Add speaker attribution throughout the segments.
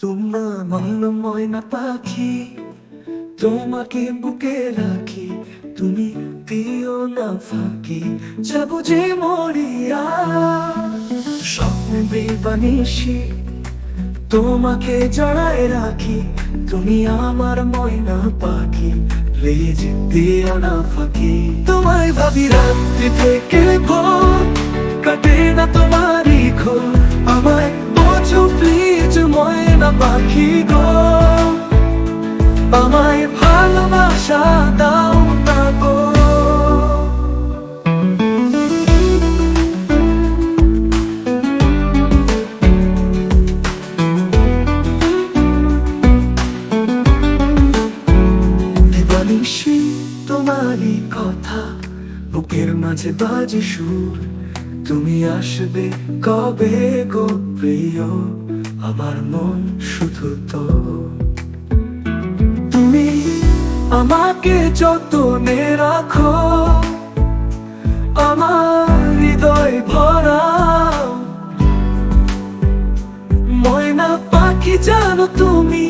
Speaker 1: তোমার ময়না পাখি, তোমাকে বুকে রাখি, তুমি দিও না ফাঁকি, যাব যে মরিয়া। তোমাকে জড়ায় রাখি, তুমি আমার ময়না পাখি লেজ দিও না ফাঁকি। তোমায় ভাবি রাত্রি থেকে ভোর। আমায় ভালোবাসা দাও না গো। তোমারই কথা, বুকের মাঝে বাজে সুর। তুমি আসবে কবে গো প্রিয়? আমার মন শুধু তো আমাকে যতনে রাখো। আমার হৃদয় ভরা। ময়না পাখি, জানো তুমি,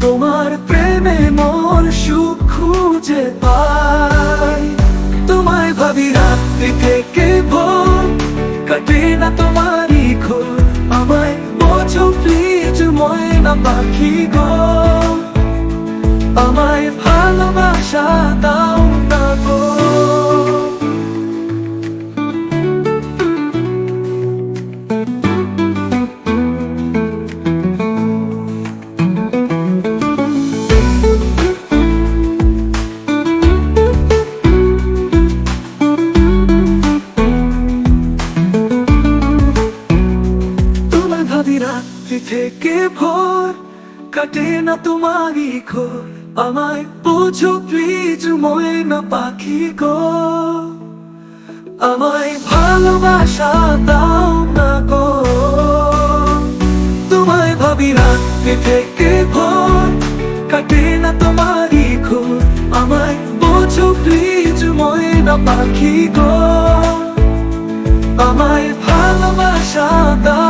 Speaker 1: তোমার প্রেমে মোর সুখ খুঁজে পাই তোমায় ভাবি রাত্রি থেকে ভোর, কাটে না তোমারই ঘোর আমায় বোঝো প্লিজ ময়না পাখি গো। আমায় ভালোবাসা দাও না গো। তোমার থেকে ভোর কাটে না তোমারই ঘোর। আমায় বুঝো প্লিজ ময়না পাখি গো। আমায় ভালোবাসা দাও না গো। তোমায় ভাবি রাত্রি থেকে ভোর, কাটে না তোমারই ঘোর। আমায় বুঝো প্লিজ ময়না পাখি গো। আমায় ভালোবাসা দাও